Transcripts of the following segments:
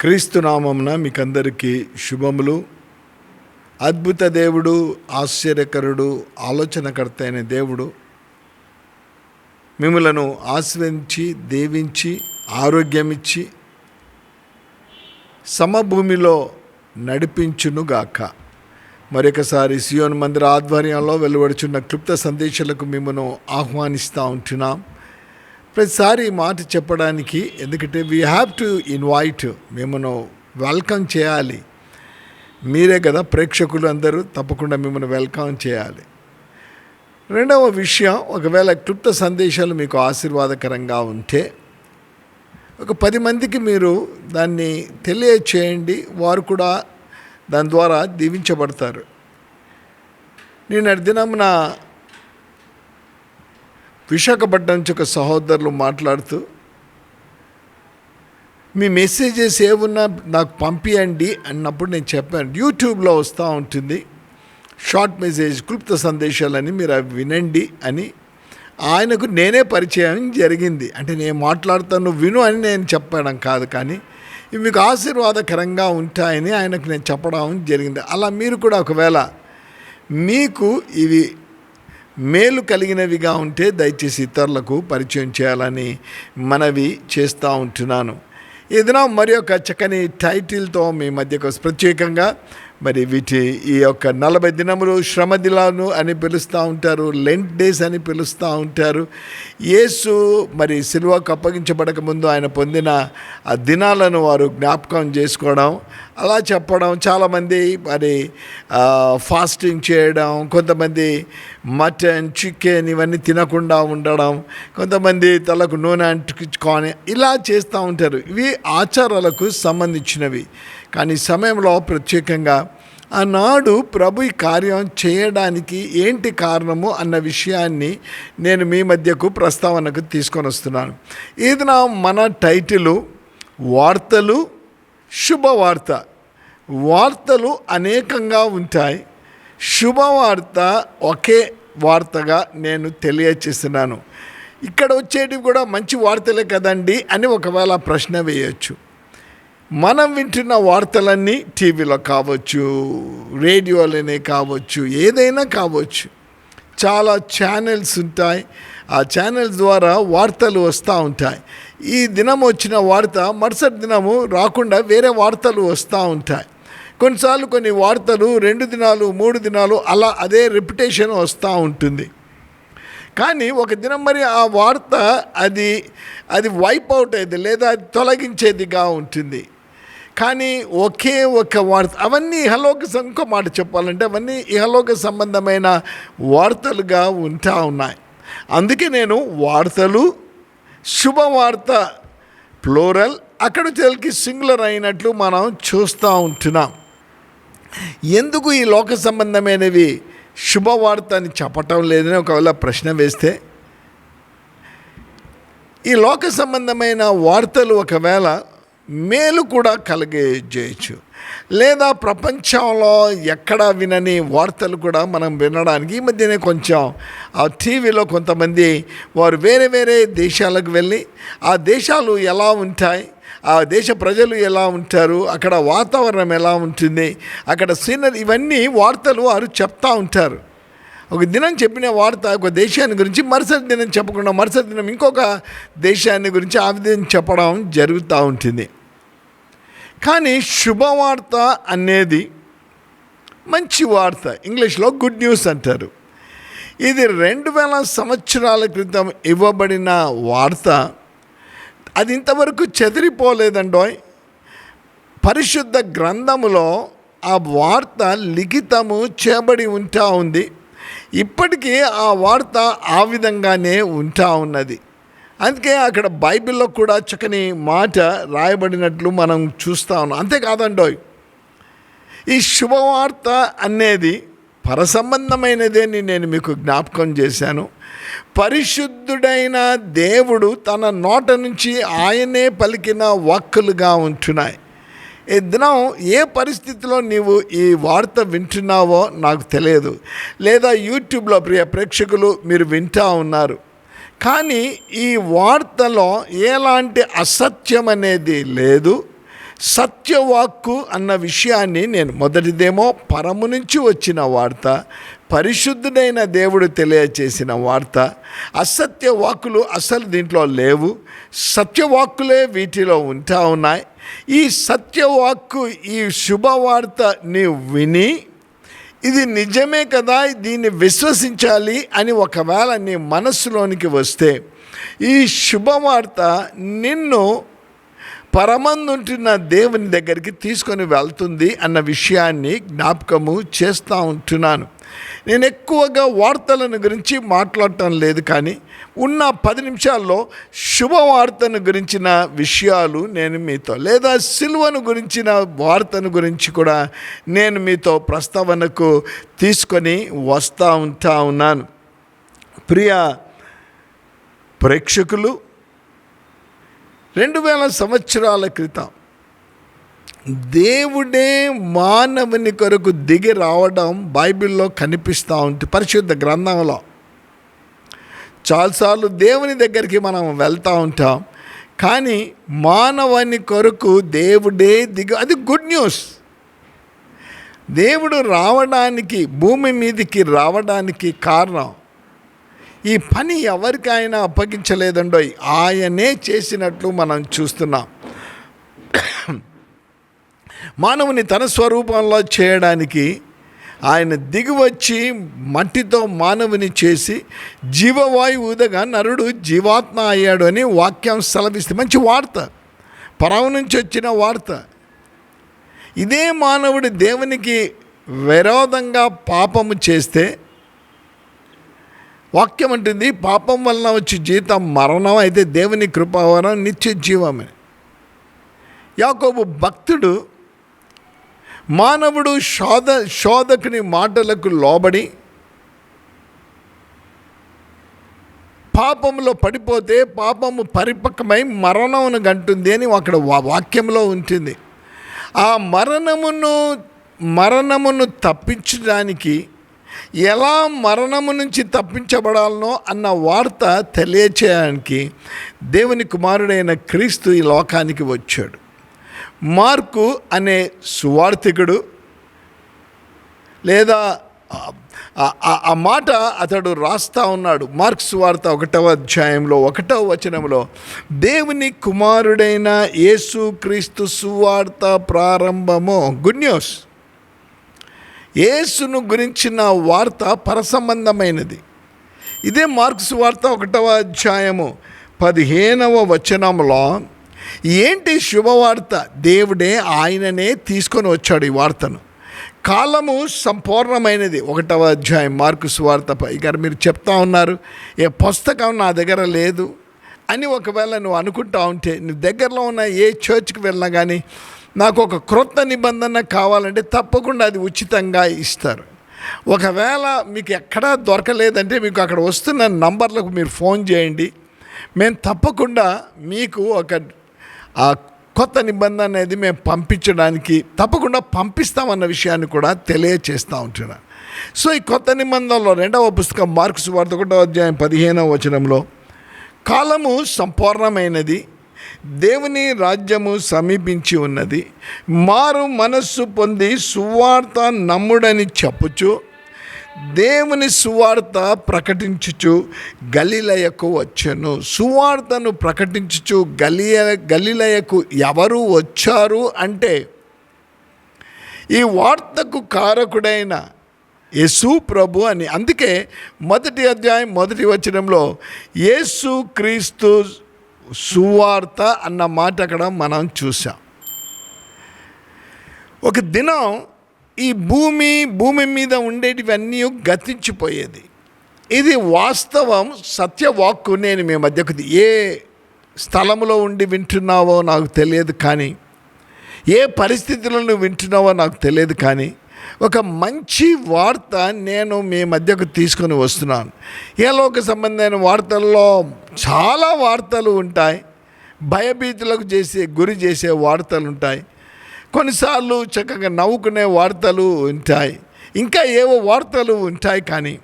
క్రీస్తునామంన మీకందరికీ శుభములు. అద్భుత దేవుడు ఆశ్చర్యకరుడు ఆలోచనకర్త అయిన దేవుడు. మిమ్మలను ఆశ్రయించి దీవించి ఆరోగ్యమిచ్చి సమభూమిలో నడిపించునుగాక. మరొకసారి సియోన్ మందిర ఆధ్వర్యంలో వెలువడుచున్న క్లుప్త సందేశాలకు మిమ్మను ఆహ్వానిస్తూ ఉంటున్నాం. ప్రతిసారి ఈ మాట చెప్పడానికి ఎందుకంటే వీ హ్యావ్ టు ఇన్వైట్ మిమ్మను వెల్కమ్ చేయాలి. మీరే కదా ప్రేక్షకులు అందరూ తప్పకుండా మిమ్మల్ని వెల్కమ్ చేయాలి. రెండవ విషయం ఒకవేళ క్లుప్త సందేశాలు మీకు ఆశీర్వాదకరంగా ఉంటే ఒక పది మందికి మీరు దాన్ని తెలియచేయండి వారు కూడా దాని ద్వారా దీవించబడతారు. నేను దినమున విశాఖపట్నం నుంచి ఒక సహోదరులు మాట్లాడుతూ మీ మెసేజెస్ ఏమున్నా నాకు పంపియండి అన్నప్పుడు నేను చెప్పాను. యూట్యూబ్లో వస్తూ ఉంటుంది. షార్ట్ మెసేజ్ క్లుప్త సందేశాలని మీరు అవి వినండి అని. ఆయనకు నేనే పరిచయం జరిగింది. అంటే నేను మాట్లాడుతాను విను అని నేను చెప్పడం కాదు కానీ ఇవి మీకు ఆశీర్వాదకరంగా ఉంటాయని ఆయనకు నేను చెప్పడం జరిగింది. అలా మీరు కూడా ఒకవేళ మీకు ఇవి మేలు కలిగినవిగా ఉంటే దయచేసి ఇతరులకు పరిచయం చేయాలని మనవి చేస్తూ ఉంటున్నాను. ఏదైనా మరి ఒక చక్కని టైటిల్తో మీ మధ్యకు ప్రత్యేకంగా మరి వీటి ఈ యొక్క నలభై దినములు శ్రమదిలాను అని పిలుస్తూ ఉంటారు లెంట్ డేస్ అని పిలుస్తూ ఉంటారు. యేసు మరి సిల్వకు అప్పగించబడక ముందు ఆయన పొందిన ఆ దినాలను వారు జ్ఞాపకం చేసుకోవడం అలా చెప్పడం చాలామంది మరి ఫాస్టింగ్ చేయడం కొంతమంది మటన్ చికెన్ ఇవన్నీ తినకుండా ఉండడం కొంతమంది తలకు నూనె అంటుకొని ఇలా చేస్తూ ఉంటారు. ఇవి ఆచారాలకు సంబంధించినవి. కానీ ఈ సమయంలో ప్రత్యేకంగా ఆనాడు ప్రభు ఈ కార్యం చేయడానికి ఏంటి కారణము అన్న విషయాన్ని నేను మీ మధ్యకు ప్రస్తావనకు తీసుకొని వస్తున్నాను. ఇది నా మన టైటిలు వార్తలు శుభవార్త. వార్తలు అనేకంగా ఉంటాయి. శుభవార్త ఒకే వార్తగా నేను తెలియచేస్తున్నాను. ఇక్కడ వచ్చేటివి కూడా మంచి వార్తలే కదండి అని ఒకవేళ ప్రశ్న వేయచ్చు. మనం వింటున్న వార్తలన్నీ టీవీలో కావచ్చు రేడియోలోనే కావచ్చు ఏదైనా కావచ్చు. చాలా ఛానల్స్ ఉంటాయి. ఆ ఛానల్స్ ద్వారా వార్తలు వస్తూ ఉంటాయి. ఈ దినం వచ్చిన వార్త మరుసటి దినము రాకుండా వేరే వార్తలు వస్తూ ఉంటాయి. కొన్నిసార్లు కొన్ని వార్తలు రెండు దినాలు మూడు దినాలు అలా అదే రెప్యుటేషన్ వస్తూ ఉంటుంది. కానీ ఒక దినం మరి ఆ వార్త అది అది వైప్ అవుట్ అయ్యేది లేదా అది తొలగించేదిగా ఉంటుంది. కానీ ఒకే ఒక వార్త అవన్నీ ఇహలోక ఇంకో మాట చెప్పాలంటే అవన్నీ ఇహలోక సంబంధమైన వార్తలుగా ఉంటా ఉన్నాయి. అందుకే నేను వార్తలు శుభవార్త ప్లోరల్ అక్కడ తెలికి సింగులర్ అయినట్లు మనం చూస్తూ ఉంటున్నాం. ఎందుకు ఈ లోక సంబంధమైనవి శుభవార్త అని చెప్పటం లేదని ఒకవేళ ప్రశ్న వేస్తే? ఈ లోక సంబంధమైన వార్తలు ఒకవేళ మేలు కూడా కలిగజేయచ్చు లేదా ప్రపంచంలో ఎక్కడ వినని వార్తలు కూడా మనం వినడానికి ఈ మధ్యనే కొంచెం ఆ టీవీలో కొంతమంది వారు వేరే వేరే దేశాలకు వెళ్ళి ఆ దేశాలు ఎలా ఉంటాయి ఆ దేశ ప్రజలు ఎలా ఉంటారు అక్కడ వాతావరణం ఎలా ఉంటుంది అక్కడ సీనరీ ఇవన్నీ వార్తలు వారు చెప్తూ ఉంటారు. ఒక దినం చెప్పిన వార్త ఒక దేశాన్ని గురించి మరుసటి దినం చెప్పకుండా మరుసటి దినం ఇంకొక దేశాన్ని గురించి ఆ విధంగా చెప్పడం జరుగుతూ ఉంటుంది. కానీ శుభవార్త అనేది మంచి వార్త. ఇంగ్లీష్లో గుడ్ న్యూస్ అంటారు. ఇది రెండు వేల సంవత్సరాల క్రితం ఇవ్వబడిన వార్త. అది ఇంతవరకు చెదిరిపోలేదండోయ్ పరిశుద్ధ గ్రంథములో ఆ వార్త లిఖితము చేయబడి ఉంటా ఉంది. ఇప్పటికీ ఆ వార్త ఆ విధంగానే ఉంటా ఉన్నది. అందుకే అక్కడ బైబిల్లో కూడా చక్కని మాట రాయబడినట్లు మనం చూస్తా ఉన్నాం. అంతేకాదండోయ్ ఈ శుభవార్త అనేది పరసంబంధమైనదేని నేను మీకు జ్ఞాపకం చేశాను. పరిశుద్ధుడైన దేవుడు తన నోట నుంచి ఆయనే పలికిన వాక్కులుగా ఉంటున్నాయి. ఈ దినం ఏ పరిస్థితిలో నీవు ఈ వార్త వింటున్నావో నాకు తెలియదు. లేదా యూట్యూబ్లో ప్రియ ప్రేక్షకులు మీరు వింటా ఉన్నారు. కానీ ఈ వార్తలో ఎలాంటి అసత్యం అనేది లేదు. సత్యవాక్కు అన్న విషయాన్ని నేను మొదటిదేమో పరము నుంచి వచ్చిన వార్త పరిశుద్ధుడైన దేవుడు తెలియచేసిన వార్త. అసత్య వాక్కులు అసలు దీంట్లో లేవు. సత్యవాక్కులే వీటిలో ఉంటా ఉన్నాయి. ఈ సత్యవాక్కు ఈ శుభవార్త నీవు విని ఇది నిజమే కదా దీన్ని విశ్వసించాలి అని ఒకవేళ నీ మనస్సులోనికి వస్తే ఈ శుభవార్త నిన్ను పరమందుంటున్న దేవుని దగ్గరికి తీసుకొని వెళ్తుంది అన్న విషయాన్ని జ్ఞాపకము చేస్తూ ఉంటున్నాను. నేను ఎక్కువగా వార్తలను గురించి మాట్లాడటం లేదు కానీ ఉన్న పది నిమిషాల్లో శుభవార్తను గురించిన విషయాలు నేను మీతో లేదా సిల్వను గురించిన వార్తను గురించి కూడా నేను మీతో ప్రస్తావనకు తీసుకొని వస్తూ ఉంటా ఉన్నాను. ప్రియ ప్రేక్షకులు రెండు వేల సంవత్సరాల క్రితం దేవుడే మానవుని కొరకు దిగి రావడం బైబిల్లో కనిపిస్తూ ఉంటుంది పరిశుద్ధ గ్రంథంలో. చాలాసార్లు దేవుని దగ్గరికి మనం వెళ్తూ ఉంటాం కానీ మానవుని కొరకు దేవుడే దిగ అది గుడ్ న్యూస్. దేవుడు రావడానికి భూమి మీదకి రావడానికి కారణం ఈ పని ఎవరికైనా అప్పగించలేదండో ఆయనే చేసినట్లు మనం చూస్తున్నాం. మానవుని తన స్వరూపంలో చేయడానికి ఆయన దిగివచ్చి మట్టితో మానవుని చేసి జీవవాయు ఊదగా నరుడు జీవాత్మ అయ్యాడు అని వాక్యం సెలవిస్తే మంచి వార్త. పరం నుంచి వచ్చిన వార్త. ఇదే మానవుడు దేవునికి విరోధంగా పాపము చేస్తే వాక్యం అంటుంది పాపం వలన వచ్చి జీతం మరణం అయితే దేవుని కృపావరం నిత్య జీవమే. యాకోబు భక్తుడు మానవుడు శోధ శోధకుని మాటలకు లోబడి పాపంలో పడిపోతే పాపము పరిపక్వమై మరణమును గంటుంది అని అక్కడ వా- వాక్యంలో ఉంటుంది. ఆ మరణమును మరణమును తప్పించడానికి ఎలా మరణము నుంచి తప్పించబడాలనో అన్న వార్త తెలియచేయడానికి దేవుని కుమారుడైన క్రీస్తు ఈ లోకానికి వచ్చాడు. మార్కు అనే సువార్థికుడు లేదా ఆ- మాట అతడు రాస్తా ఉన్నాడు. మార్క్స్ వార్త ఒకటవ అధ్యాయంలో ఒకటవ వచనంలో దేవుని కుమారుడైన యేసు క్రీస్తు సువార్త ప్రారంభము గుడ్ న్యూస్. యేసును గురించిన వార్త పరసంబంధమైనది. ఇదే మార్క్స్ వార్త ఒకటవ అధ్యాయము పదిహేనవ వచనంలో ఏంటి శుభవార్త? దేవుడే ఆయననే తీసుకొని వచ్చాడు ఈ వార్తను. కాలము సంపూర్ణమైనది. ఒకటవ అధ్యాయం మార్కు సువార్త గారు మీరు చెప్తా ఉన్నారు ఏ పుస్తకం నా దగ్గర లేదు అని ఒకవేళ నువ్వు అనుకుంటా ఉంటే నీ దగ్గరలో ఉన్న ఏ చర్చ్కి వెళ్ళినా కానీ నాకు ఒక క్రొత్త నిబంధన కావాలంటే తప్పకుండా అది ఉచితంగా ఇస్తారు. ఒకవేళ మీకు ఎక్కడా దొరకలేదంటే మీకు అక్కడ వస్తున్న నంబర్లకు మీరు ఫోన్ చేయండి. మేము తప్పకుండా మీకు ఒక ఆ కొత్త నిబంధన అనేది మేము పంపించడానికి తప్పకుండా పంపిస్తామన్న విషయాన్ని కూడా తెలియచేస్తూ ఉంటున్నాను సో ఈ కొత్త నిబంధనలో రెండవ పుస్తకం మార్క్స్ వార్త ఒకటో అధ్యాయం పదిహేనవ వచనంలో కాలము సంపూర్ణమైనది దేవుని రాజ్యము సమీపించి ఉన్నది. మారు మనస్సు పొంది సువార్త నమ్ముడని చెప్పుచు దేవుని సువార్త ప్రకటించుచు గలిలయకు వచ్చాను. సువార్తను ప్రకటించుచు గలియ గలిలయకు ఎవరు వచ్చారు అంటే ఈ వార్తకు కారకుడైన యేసు ప్రభు అని. అందుకే మొదటి అధ్యాయం మొదటి వచనంలో యేసు క్రీస్తు సువార్త అన్న మాట అక్కడ మనం చూసాం. ఒక దినం ఈ భూమి భూమి మీద ఉండేటివన్నీ గతించిపోయేది. ఇది వాస్తవం సత్యవాక్కు నేను మీ మధ్యకు ఏ స్థలంలో ఉండి వింటున్నావో నాకు తెలియదు కానీ ఏ పరిస్థితుల్లో నువ్వు వింటున్నావో నాకు తెలియదు కానీ ఒక మంచి వార్త నేను మీ మధ్యకు తీసుకొని వస్తున్నాను. ఏ లోక సంబంధమైన వార్తల్లో చాలా వార్తలు ఉంటాయి. భయభీతులకు చేసే గురి చేసే వార్తలు ఉంటాయి. కొన్నిసార్లు చక్కగా నవ్వుకునే వార్తలు ఉంటాయి. ఇంకా ఏవో వార్తలు ఉంటాయి కానీ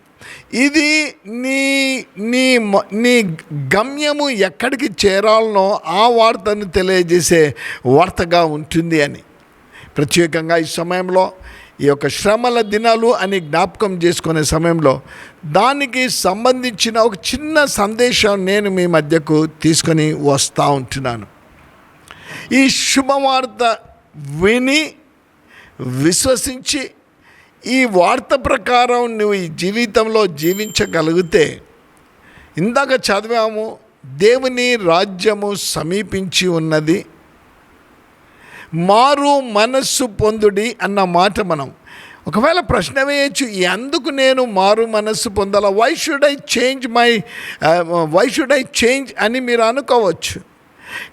ఇది నీ నీ మ- నీ గమ్యము ఎక్కడికి చేరాలనో ఆ వార్తను తెలియజేసే వార్తగా ఉంటుంది అని. ప్రత్యేకంగా ఈ సమయంలో ఈ యొక్క శ్రమల దినాలు అని జ్ఞాపకం చేసుకునే సమయంలో దానికి సంబంధించిన ఒక చిన్న సందేశం నేను మీ మధ్యకు తీసుకొని వస్తూ ఉంటున్నాను. ఈ శుభవార్త విని విశ్వసించి ఈ వార్త ప్రకారం నువ్వు ఈ జీవితంలో జీవించగలిగితే ఇందాక చదివాము దేవుని రాజ్యము సమీపించి ఉన్నది. మారు మనస్సు పొందుడి అన్న మాట మనం. ఒకవేళ ప్రశ్న వేయచ్చు ఎందుకు నేను మారు మనస్సు పొందాలా? Why should I change my why should I change అని మీరు అనుకోవచ్చు.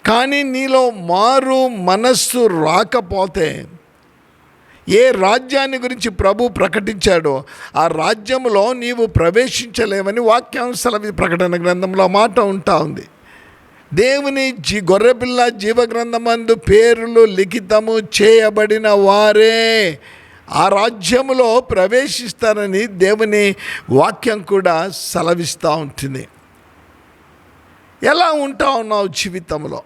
కానీ నీలో మారు మనస్సు రాకపోతే ఏ రాజ్యాన్ని గురించి ప్రభు ప్రకటించాడో ఆ రాజ్యంలో నీవు ప్రవేశించలేవని వాక్యాంశాల ప్రకటన గ్రంథంలో మాట ఉంటా ఉంది. దేవుని జీ గొర్రెపిల్ల జీవగ్రంథమందు పేర్లు లిఖితము చేయబడిన వారే. ఆ రాజ్యములో ప్రవేశిస్తారని దేవుని వాక్యం కూడా సెలవిస్తూ ఉంటుంది. ఎలా ఉంటా ఉన్నావు జీవితంలో?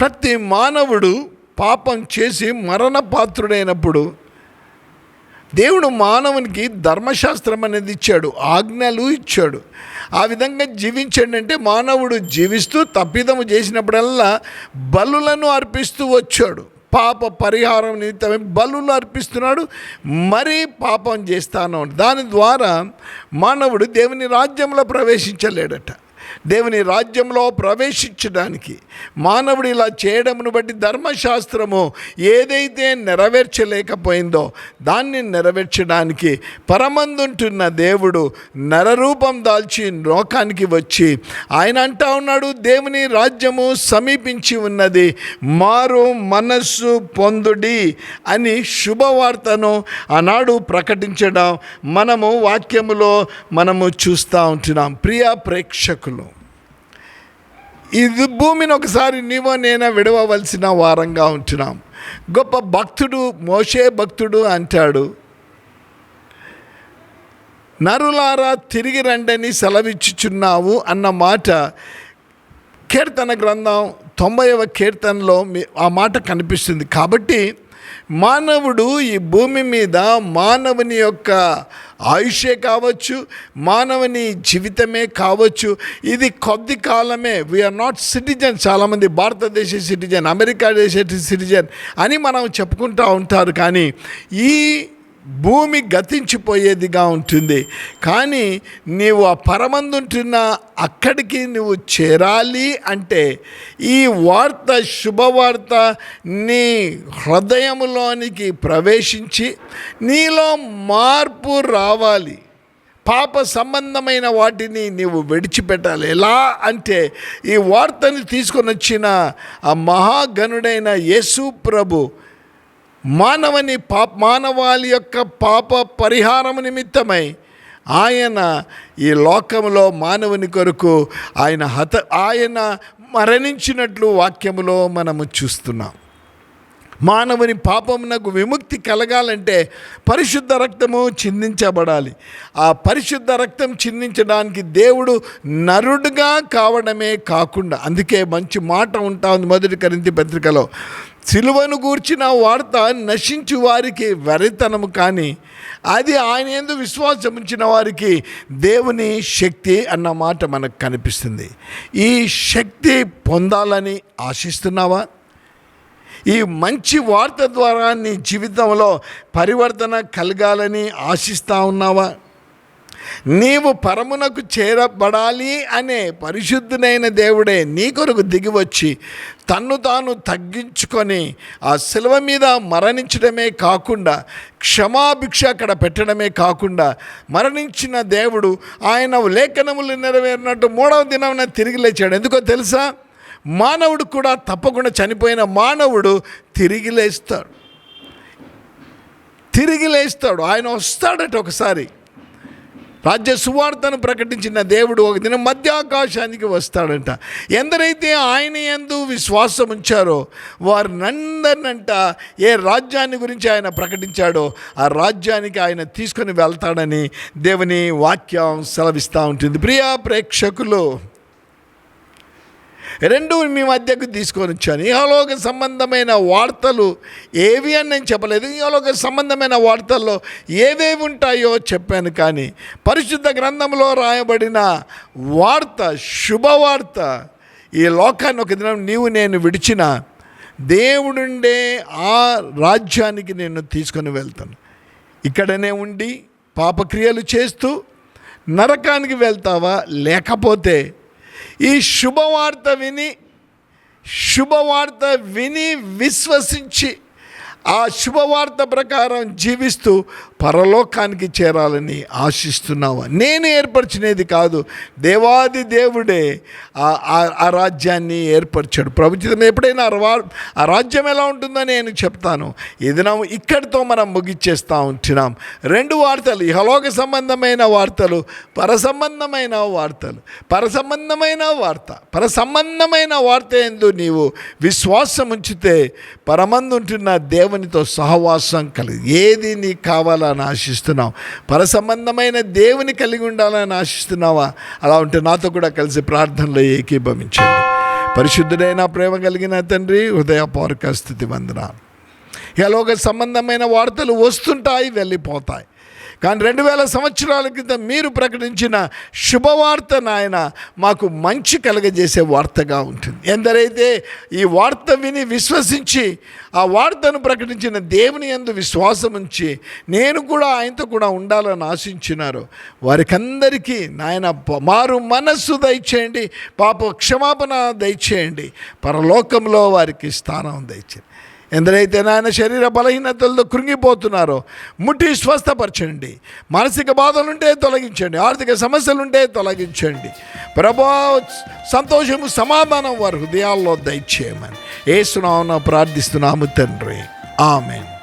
ప్రతి మానవుడు పాపం చేసి మరణ పాత్రుడైనప్పుడు దేవుడు మానవునికి ధర్మశాస్త్రం అనేది ఇచ్చాడు ఆజ్ఞలు ఇచ్చాడు. ఆ విధంగా జీవించండి అంటే మానవుడు జీవిస్తూ తప్పిదము చేసినప్పుడల్లా బలులను అర్పిస్తూ వచ్చాడు. పాప పరిహారం నిమిత్తమే బలులు అర్పిస్తున్నాడు. మరీ పాపం చేస్తాను దాని ద్వారా మానవుడు దేవుని రాజ్యంలో ప్రవేశించలేడట. దేవుని రాజ్యంలో ప్రవేశించడానికి మానవుడు ఇలా చేయడమును బట్టి ధర్మశాస్త్రము ఏదైతే నెరవేర్చలేకపోయిందో దాన్ని నెరవేర్చడానికి పరమందుంటున్న దేవుడు నరరూపం దాల్చి లోకానికి వచ్చి ఆయన అంటా ఉన్నాడు దేవుని రాజ్యము సమీపించి ఉన్నది మారు మనస్సు పొందుడి అని శుభవార్తను ఆనాడు ప్రకటించడం మనము వాక్యములో మనము చూస్తూ ఉంటున్నాం. ప్రియ ప్రేక్షకులు ఇది భూమిని ఒకసారి నీవో నేనే విడవవలసిన వారంగా ఉంటున్నాం. గొప్ప భక్తుడు మోషే భక్తుడు అంటాడు నరులారా తిరిగి రండని సెలవిచ్చుచున్నావు అన్న మాట కీర్తన గ్రంథం తొంభైవ కీర్తనలో ఆ మాట కనిపిస్తుంది. కాబట్టి మానవుడు ఈ భూమి మీద మానవుని యొక్క ఆయుషే కావచ్చు మానవుని జీవితమే కావచ్చు. ఇది కొద్ది కాలమే. వీఆర్ నాట్ సిటిజన్ చాలామంది భారతదేశ సిటిజన్ అమెరికా దేశ సిటిజన్ అని మనం చెప్పుకుంటూ ఉంటారు. కానీ ఈ భూమి గతించిపోయేదిగా ఉంటుంది. కానీ నీవు ఆ పరమందుంటున్న అక్కడికి నువ్వు చేరాలి అంటే ఈ వార్త శుభవార్త నీ హృదయంలోనికి ప్రవేశించి నీలో మార్పు రావాలి. పాప సంబంధమైన వాటిని నీవు విడిచిపెట్టాలి. ఎలా అంటే ఈ వార్తని తీసుకొని వచ్చిన ఆ మహాగణుడైన యేసు ప్రభు మానవుని పా మానవాళి యొక్క పాప పరిహారం నిమిత్తమై ఆయన ఈ లోకంలో మానవుని కొరకు ఆయన హత ఆయన మరణించినట్లు వాక్యములో మనము చూస్తున్నాం. మానవుని పాపమునకు విముక్తి కలగాలంటే పరిశుద్ధ రక్తము చిందించబడాలి. ఆ పరిశుద్ధ రక్తం చిందించడానికి దేవుడు నరుడుగా కావడమే కాకుండా అందుకే మంచి మాట ఉంటా ఉంది మొదటి కరింతి పత్రికలో. సిలువను గూర్చిన వార్త నశించు వారికి వెరితనము కానీ అది ఆయన ఎందు విశ్వాసం ఉంచిన వారికి దేవుని శక్తి అన్న మాట మనకు కనిపిస్తుంది. ఈ శక్తి పొందాలని ఆశిస్తున్నావా? ఈ మంచి వార్త ద్వారా నీ జీవితంలో పరివర్తన కలగాలని ఆశిస్తా ఉన్నావా? నీవు పరమునకు చేరబడాలి అనే పరిశుద్ధునైన దేవుడే నీ కొరకు దిగివచ్చి తన్ను తాను తగ్గించుకొని ఆ శిలువ మీద మరణించడమే కాకుండా క్షమాభిక్ష అక్కడ పెట్టడమే కాకుండా మరణించిన దేవుడు ఆయన లేఖనములు నెరవేరినట్టు మూడవ దినమున తిరిగి లేచాడు. ఎందుకో తెలుసా? మానవుడు కూడా తప్పకుండా చనిపోయిన మానవుడు తిరిగి లేస్తాడు. తిరిగి లేస్తాడు. ఆయన వస్తాడట ఒకసారి. రాజ్య సువార్తను ప్రకటించిన దేవుడు ఒక దినం మధ్యాకాశానికి వస్తాడంట. ఎందరైతే ఆయన ఎందు విశ్వాసం ఉంచారో వారినందరినంట ఏ రాజ్యాన్ని గురించి ఆయన ప్రకటించాడో ఆ రాజ్యానికి ఆయన తీసుకొని వెళ్తాడని దేవుని వాక్యం సెలవిస్తూ ఉంటుంది. ప్రియా ప్రేక్షకులు రెండు మీ మధ్యకు తీసుకొని వచ్చాను. ఇహలోక సంబంధమైన వార్తలు ఏవి అని నేను చెప్పలేదు. ఇహలోక సంబంధమైన వార్తల్లో ఏవేవి ఉంటాయో చెప్పాను కానీ పరిశుద్ధ గ్రంథంలో రాయబడిన వార్త శుభవార్త ఈ లోకాన్ని ఒక దినం నీవు నేను విడిచిన దేవుడుండే ఆ రాజ్యానికి నేను తీసుకొని వెళ్తాను. ఇక్కడనే ఉండి పాపక్రియలు చేస్తూ నరకానికి వెళ్తావా? లేకపోతే ఈ శుభవార్త విని శుభవార్త విని విశ్వసించి ఆ శుభవార్త ప్రకారం జీవిస్తూ పరలోకానికి చేరాలని ఆశిస్తున్నావా? నేను ఏర్పరిచినది కాదు. దేవాది దేవుడే ఆ- ఆ- రాజ్యాన్ని ఏర్పరిచాడు. ప్రభుత్వం ఎప్పుడైనా ఆ ఆ రాజ్యం ఎలా ఉంటుందో నేను చెప్తాను. ఇది నా ఇక్కడితో మనం ముగిచ్చేస్తూ ఉంటున్నాం. రెండు వార్తలు ఇహలోక సంబంధమైన వార్తలు పరసంబంధమైన వార్తలు. పరసంబంధమైన వార్త పరసంబంధమైన వార్త ఎందు నీవు విశ్వాసం ఉంచితే పరమందుంటున్న దేవునితో సహవాసం కలిగి ఏది నీకు ఉండాలని ఆశిస్తున్నావు. పర సంబంధమైన దేవుని కలిగి ఉండాలని ఆశిస్తున్నావా? అలా ఉంటే నాతో కూడా కలిసి ప్రార్థనలో ఏకీభవించండి. పరిశుద్ధుడైన ప్రేమ కలిగిన తండ్రి హృదయపూర్వక స్థితి వందనాలు. ఎలాగ సంబంధమైన వార్తలు వస్తుంటాయి వెళ్ళిపోతాయి. కానీ రెండు వేల సంవత్సరాల క్రితం మీరు ప్రకటించిన శుభవార్త నాయన మాకు మంచి కలగజేసే వార్తగా ఉంటుంది. ఎందరైతే ఈ వార్త విని విశ్వసించి ఆ వార్తను ప్రకటించిన దేవుని యందు విశ్వాసం ఉంచి నేను కూడా ఆయనతో కూడా ఉండాలని ఆశించినారు వారికందరికీ నాయన మారు మనస్సు దయచేయండి పాప క్షమాపణ దయచేయండి పరలోకంలో వారికి స్థానం దయచేయండి. ఎందరైతే నాయన శరీర బలహీనతలతో కృంగిపోతున్నారో ముట్టి స్వస్థపరచండి. మానసిక బాధలుంటే తొలగించండి. ఆర్థిక సమస్యలుంటే తొలగించండి. ప్రభా సంతోషము సమాధానం వారి హృదయాల్లో దయచేయమని. ఏసునామన ప్రార్థిస్తున్నాము తండ్రి. ఆమెన్.